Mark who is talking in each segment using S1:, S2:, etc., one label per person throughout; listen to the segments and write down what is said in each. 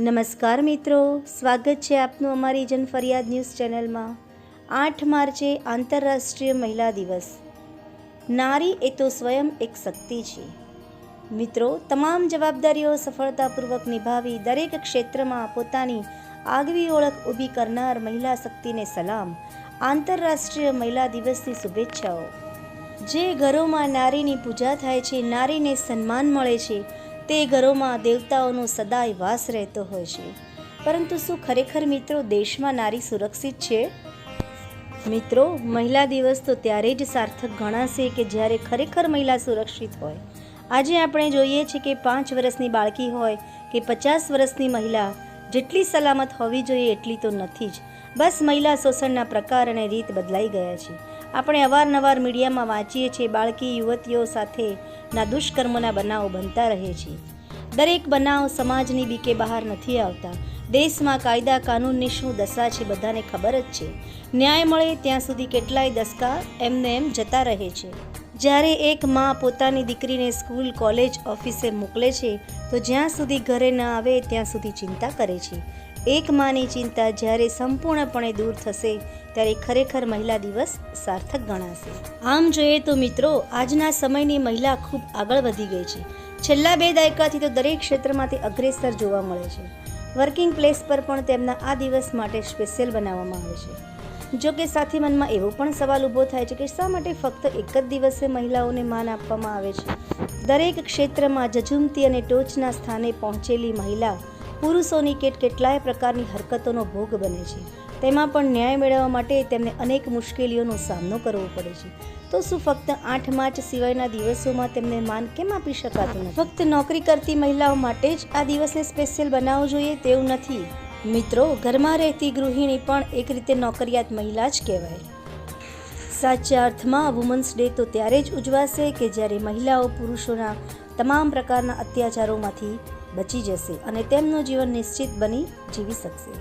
S1: નમસ્કાર મિત્રો, સ્વાગત છે આપનું અમારી જન ફરિયાદ ન્યૂઝ ચેનલમાં. આઠ માર્ચે આંતરરાષ્ટ્રીય મહિલા દિવસ. નારી એ તો સ્વયં એક શક્તિ છે. મિત્રો, તમામ જવાબદારીઓ સફળતાપૂર્વક નિભાવી દરેક ક્ષેત્રમાં પોતાની આગવી ઓળખ ઊભી કરનાર મહિલા શક્તિને સલામ. આંતરરાષ્ટ્રીય મહિલા દિવસની શુભેચ્છાઓ. જે ઘરોમાં નારીની પૂજા થાય છે, નારીને સન્માન મળે છે તે ઘરોમાં દેવતાઓનો સદાય વાસ રહેતો હોય છે. પરંતુ શું ખરેખર મિત્રો દેશમાં નારી સુરક્ષિત છે? મિત્રો, મહિલા દિવસ તો ત્યારે જ સાર્થક ગણાશે કે જ્યારે ખરેખર મહિલા સુરક્ષિત હોય. આજે આપણે જોઈએ છીએ કે પાંચ વર્ષની બાળકી હોય કે પચાસ વર્ષની મહિલા, જેટલી સલામત હોવી જોઈએ એટલી તો નથી જ. બસ મહિલા શોષણના પ્રકાર અને રીત બદલાઈ ગયા છે. આપણે અવારનવાર મીડિયામાં વાંચીએ છીએ, બાળકી, યુવતીઓ સાથેના દુષ્કર્મોના બનાવો બનતા રહે છે. દરેક બનાવ સમાજની બીકે બહાર નથી આવતા. દેશમાં કાયદા, કાનૂનની શું દશા છે બધાને ખબર જ છે. ન્યાય મળે ત્યાં સુધી કેટલાય દસકા એમને એમ જતા રહે છે. જ્યારે એક મા પોતાની દીકરીને સ્કૂલ, કોલેજ, ઓફિસે મોકલે છે, તો જ્યાં સુધી ઘરે ન આવે ત્યાં સુધી ચિંતા કરે છે. એક માની ચિંતા જ્યારે સંપૂર્ણપણે દૂર થશે, ત્યારે ખરેખર મહિલા દિવસ સાર્થક ગણાશે. આમ જોઈએ તો મિત્રો, આજના સમયની મહિલા ખૂબ આગળ વધી ગઈ છે. છેલ્લા બે દાયકાથી તો દરેક ક્ષેત્રમાં તે અગ્રેસર જોવા મળે છે. વર્કિંગ પ્લેસ પર પણ તેમના આ દિવસ માટે સ્પેશિયલ બનાવવામાં આવે છે. જો કે સાથી મનમાં એવો પણ સવાલ ઊભો થાય છે કે શા માટે ફક્ત એક જ દિવસે મહિલાઓને માન આપવામાં આવે છે? દરેક ક્ષેત્રમાં જજુમતી અને ટોચના સ્થાને પહોંચેલી મહિલા પુરુષોની કેટ કેટલાય પ્રકારની હરકતોનો ભોગ બને છે. તેમાં પણ ન્યાય મેળવવા માટે તેમને અનેક મુશ્કેલીઓનો સામનો કરવો પડે છે. તો શું ફક્ત આઠ માર્ચ સિવાયના દિવસોમાં તેમને માન કેમ આપી શકાતું નથી? ફક્ત નોકરી કરતી મહિલાઓ માટે જ આ દિવસને સ્પેશિયલ બનાવવો જોઈએ તેવું નથી. મિત્રો, ઘરમાં રહેતી ગૃહિણી પણ એક રીતે નોકરિયાત મહિલા જ કહેવાય. સાચા અર્થમાં વુમન્સ ડે તો ત્યારે જ ઉજવાશે કે જ્યારે મહિલાઓ પુરુષોના તમામ પ્રકારના અત્યાચારોમાંથી બચી જશે અને તેમનું જીવન નિશ્ચિત બની જીવી શકશે.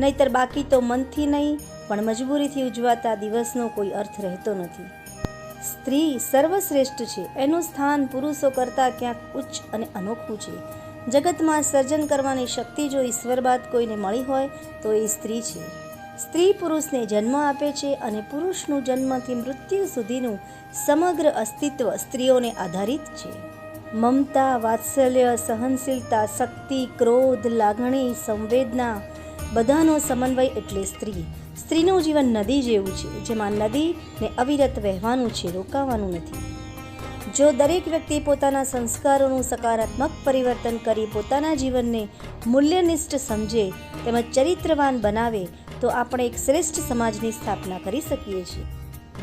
S1: નહીતર બાકી તો મનથી નહીં, પણ મજબૂરીથી ઉજવાતા દિવસનો કોઈ અર્થ રહેતો નથી. સ્ત્રી સર્વશ્રેષ્ઠ છે, એનું સ્થાન પુરુષો કરતાં ક્યાંક ઉચ્ચ અને અનોખું છે. જગતમાં સર્જન કરવાની શક્તિ જો ઈશ્વર બાદ કોઈને મળી હોય, તો એ સ્ત્રી છે. સ્ત્રી પુરુષને જન્મ આપે છે અને પુરુષનું જન્મથી મૃત્યુ સુધીનું સમગ્ર અસ્તિત્વ સ્ત્રીઓને આધારિત છે. મમતા, વાત્સલ્ય, સહનશીલતા, શક્તિ, ક્રોધ, લાગણી, સંવેદના બધાનો સમન્વય એટલે સ્ત્રી. સ્ત્રીનું જીવન નદી જેવું છે, જેમાં નદીને અવિરત વહેવાનું છે, રોકાવાનું નથી. જો દરેક વ્યક્તિ પોતાના સંસ્કારોનું સકારાત્મક પરિવર્તન કરી પોતાના જીવનને મૂલ્યનિષ્ઠ સમજે, તેમજ ચરિત્રવાન બનાવે તો આપણે એક શ્રેષ્ઠ સમાજની સ્થાપના કરી શકીએ છીએ.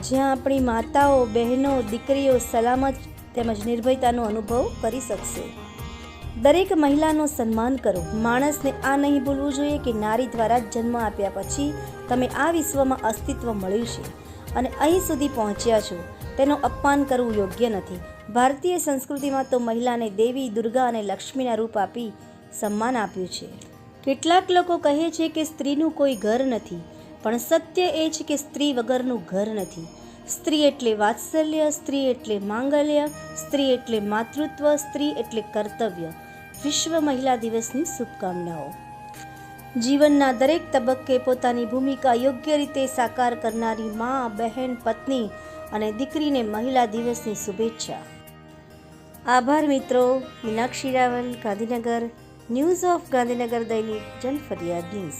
S1: જ્યાં આપણી માતાઓ, બહેનો, દીકરીઓ સલામત તેમજ નિર્ભયતાનો અનુભવ કરી શકશે. દરેક મહિલાનું સન્માન કરો. માણસને આ નહીં ભૂલવું જોઈએ કે નારી દ્વારા જન્મ આપ્યા પછી તમે આ વિશ્વમાં અસ્તિત્વ મળ્યું છે અને અહીં સુધી પહોંચ્યા છો. તેનું અપમાન કરવું યોગ્ય નથી. ભારતીય સંસ્કૃતિમાં તો મહિલાને દેવી, દુર્ગા અને લક્ષ્મીના રૂપ આપી સન્માન આપ્યું છે. કેટલાક લોકો કહે છે કે સ્ત્રીનું કોઈ ઘર નથી, પણ સત્ય એ છે કે સ્ત્રી વગરનું ઘર નથી. સ્ત્રી એટલે વાત્સલ્ય, સ્ત્રી એટલે માંગલ્ય, સ્ત્રી એટલે માતૃત્વ, સ્ત્રી એટલે કર્તવ્ય. વિશ્વ મહિલા દિવસની શુભકામનાઓ. જીવનના દરેક તબક્કે પોતાની ભૂમિકા યોગ્ય રીતે સાકાર કરનારી મા, બહેન, પત્ની અને દીકરીને મહિલા દિવસની શુભેચ્છા. આભાર મિત્રો. મીનાક્ષી રાવલ, ગાંધીનગર. ન્યૂઝ ઓફ ગાંધીનગર દૈનિક જનફરિયાદ ન્યૂઝ